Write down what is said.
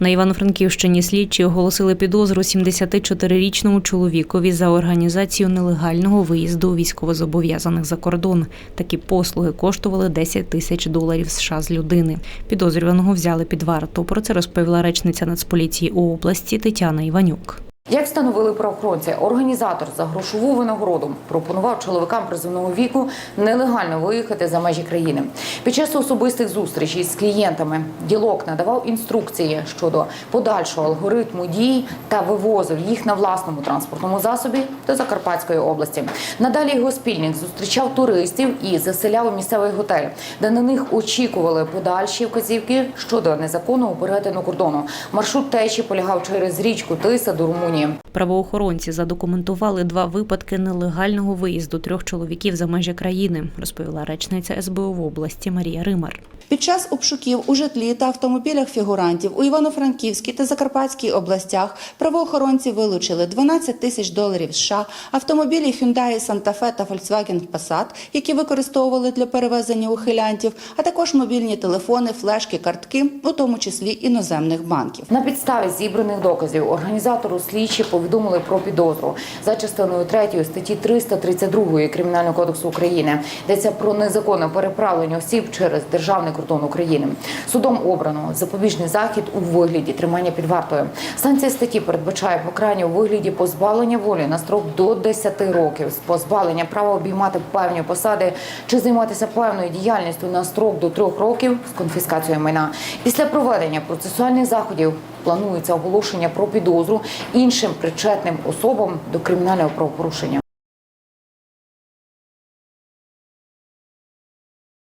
На Івано-Франківщині слідчі оголосили підозру 74-річному чоловікові за організацію нелегального виїзду військовозобов'язаних за кордон. Такі послуги коштували 10 тисяч доларів США з людини. Підозрюваного взяли під варту. Про це розповіла речниця Нацполіції у області Тетяна Іванюк. Як встановили правоохоронці, організатор за грошову винагороду пропонував чоловікам призовного віку нелегально виїхати за межі країни. Під час особистих зустрічей з клієнтами ділок надавав інструкції щодо подальшого алгоритму дій та вивозив їх на власному транспортному засобі до Закарпатської області. Надалі його спільник зустрічав туристів і заселяв місцевий готель, де на них очікували подальші вказівки щодо незаконного перетину кордону. Маршрут течі полягав через річку Тиса до Румунії. Правоохоронці задокументували два випадки нелегального виїзду трьох чоловіків за межі країни, розповіла речниця СБУ в області Марія Римар. Під час обшуків у житлі та автомобілях фігурантів у Івано-Франківській та Закарпатській областях правоохоронці вилучили 12 тисяч доларів США, автомобілі Hyundai Santa Fe та Volkswagen Passat, які використовували для перевезення ухилянтів, а також мобільні телефони, флешки, картки, у тому числі іноземних банків. На підставі зібраних доказів організатору слідчі повідомили про підозру за частиною 3 статті 332 Кримінального кодексу України. Йдеться про незаконне переправлення осіб через державний кордон України. Судом обрано запобіжний захід у вигляді тримання під вартою. Санкція статті передбачає покарання у вигляді позбавлення волі на строк до 10 років з позбавлення права обіймати певні посади чи займатися певною діяльністю на строк до 3 років з конфіскацією майна. Після проведення процесуальних заходів планується оголошення про підозру іншим причетним особам до кримінального правопорушення.